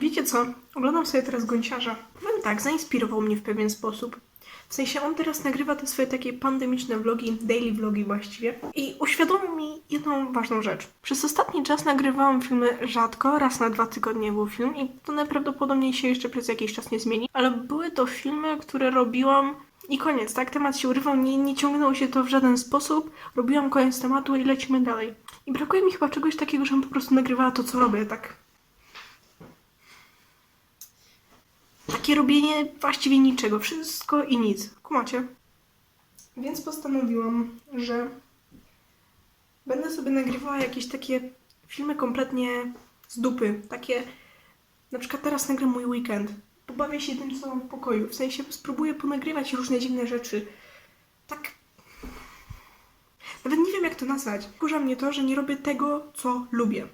Wiecie co? Oglądam sobie teraz Gonciarza. Powiem tak, zainspirował mnie w pewien sposób. W sensie on teraz nagrywa te swoje takie pandemiczne vlogi, daily vlogi właściwie. I uświadomił mi jedną ważną rzecz. Przez ostatni czas nagrywałam filmy rzadko, raz na dwa tygodnie był film i to najprawdopodobniej się jeszcze przez jakiś czas nie zmieni. Ale były to filmy, które robiłam i koniec, tak? Temat się urywał, nie, nie ciągnęło się to w żaden sposób. Robiłam koniec tematu i lecimy dalej. I brakuje mi chyba czegoś takiego, żebym po prostu nagrywała to, co robię, tak Takie robienie właściwie niczego, wszystko i nic. Kumacie? Więc postanowiłam, że będę sobie nagrywała jakieś takie filmy kompletnie z dupy. Takie, na przykład teraz nagram mój weekend. Pobawię się tym, co mam w pokoju. W sensie spróbuję ponagrywać różne dziwne rzeczy. Tak. Nawet nie wiem, jak to nazwać. Kurza mnie to, że nie robię tego, co lubię.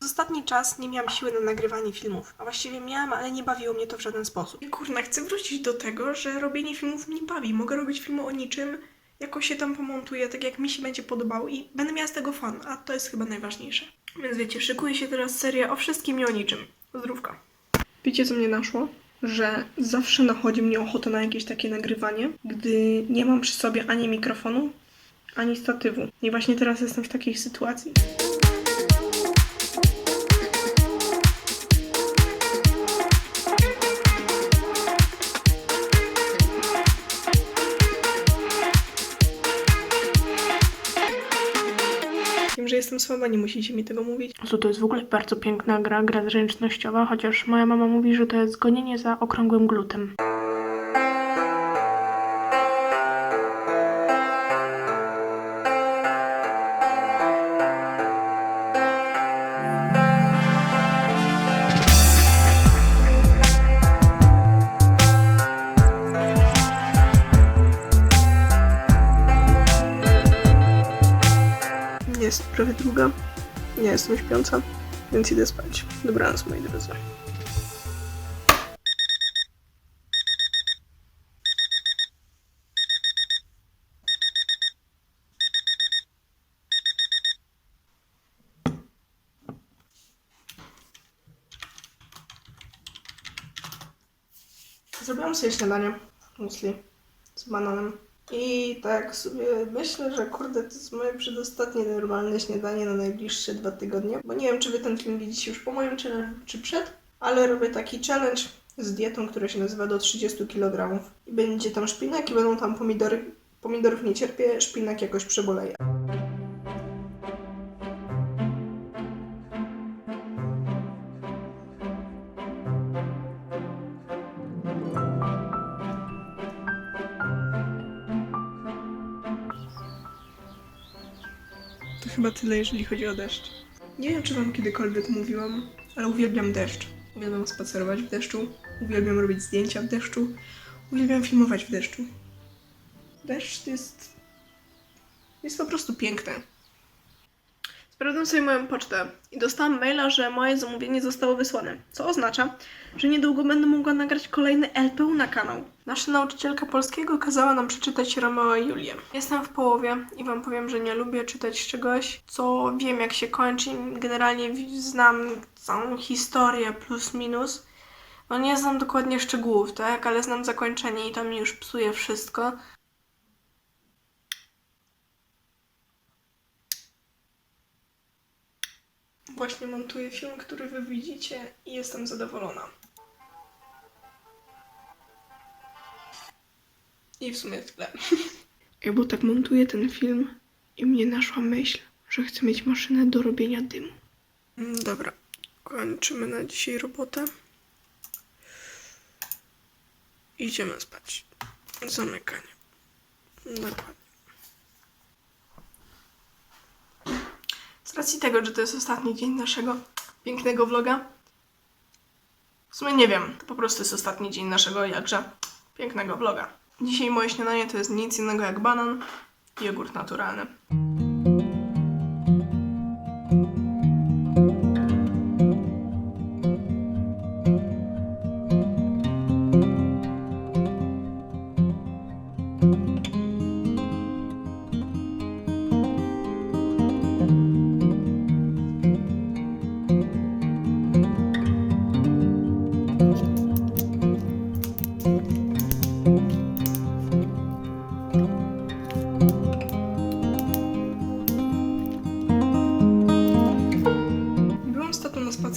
Przez ostatni czas nie miałam siły na nagrywanie filmów. A właściwie miałam, ale nie bawiło mnie to w żaden sposób. I kurna, chcę wrócić do tego, że robienie filmów mnie bawi. Mogę robić filmy o niczym, jako się tam pomontuję, tak jak mi się będzie podobało i będę miała z tego fan, a to jest chyba najważniejsze. Więc wiecie, szykuje się teraz seria o wszystkim i o niczym. Zdrówka. Wiecie, co mnie naszło? Że zawsze nachodzi mnie ochota na jakieś takie nagrywanie, gdy nie mam przy sobie ani mikrofonu, ani statywu. I właśnie teraz jestem w takiej sytuacji. Że jestem słaba, nie musicie mi tego mówić. To jest w ogóle bardzo piękna gra, gra zręcznościowa, chociaż moja mama mówi, że to jest gonienie za okrągłym glutem. Jest prawie druga. Nie jestem śpiąca, więc idę spać. Dobranoc, moi drodzy. Zrobiłam sobie śniadanie, musli, z bananem. I tak sobie myślę, że kurde, to jest moje przedostatnie normalne śniadanie na najbliższe dwa tygodnie. Bo nie wiem, czy wy ten film widzicie już po moim challenge, czy przed, ale robię taki challenge z dietą, która się nazywa do 30 kg. I będzie tam szpinak i będą tam pomidory. Pomidorów nie cierpię, szpinak jakoś przeboleje. Chyba tyle, jeżeli chodzi o deszcz. Nie wiem, czy wam kiedykolwiek mówiłam, ale uwielbiam deszcz. Uwielbiam spacerować w deszczu, uwielbiam robić zdjęcia w deszczu, uwielbiam filmować w deszczu. Deszcz jest. jest po prostu piękny. Sprawdzam sobie moją pocztę i dostałam maila, że moje zamówienie zostało wysłane, co oznacza, że niedługo będę mogła nagrać kolejny LPU na kanał. Nasza nauczycielka polskiego kazała nam przeczytać Romeo i Julię. Jestem w połowie i wam powiem, że nie lubię czytać czegoś, co wiem jak się kończy. Generalnie znam całą historię plus minus. No nie znam dokładnie szczegółów, tak, ale znam zakończenie i to mi już psuje wszystko. Właśnie montuję film, który wy widzicie i jestem zadowolona. I w sumie tyle. Ja bo tak montuję ten film i mnie naszła myśl, że chcę mieć maszynę do robienia dymu. Mm, Dobra, kończymy na dzisiaj robotę. Idziemy spać. Zamykanie. Dokładnie. Z racji tego, że to jest ostatni dzień naszego pięknego vloga, w sumie nie wiem, to po prostu jest ostatni dzień naszego jakże pięknego vloga. Dzisiaj moje śniadanie to jest nic innego jak banan i jogurt naturalny.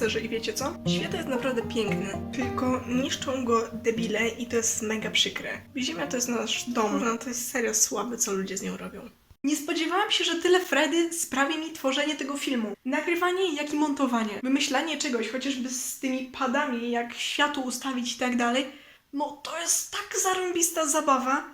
Spacerze i wiecie co? Świat jest naprawdę piękny, tylko niszczą go debile i to jest mega przykre. Ziemia to jest nasz dom, no to jest serio słabe, co ludzie z nią robią. Nie spodziewałam się, że tyle Fredy sprawi mi tworzenie tego filmu. Nagrywanie, jak i montowanie. Wymyślanie czegoś, chociażby z tymi padami, jak światło ustawić i tak dalej. No to jest tak zarąbista zabawa,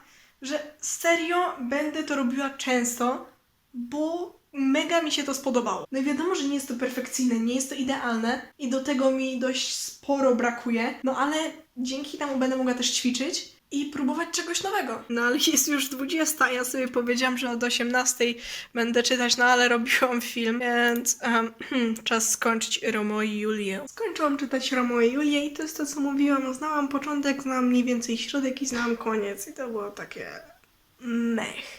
że serio będę to robiła często, bo mega mi się to spodobało. No i wiadomo, że nie jest to perfekcyjne, nie jest to idealne i do tego mi dość sporo brakuje, no ale dzięki temu będę mogła też ćwiczyć i próbować czegoś nowego. No ale jest już 20, ja sobie powiedziałam, że od 18 będę czytać, no ale robiłam film, więc em, czas skończyć Romeo i Julię. Skończyłam czytać Romeo i Julię i to jest to, co mówiłam. Znałam początek, znałam mniej więcej środek i znałam koniec i to było takie mech.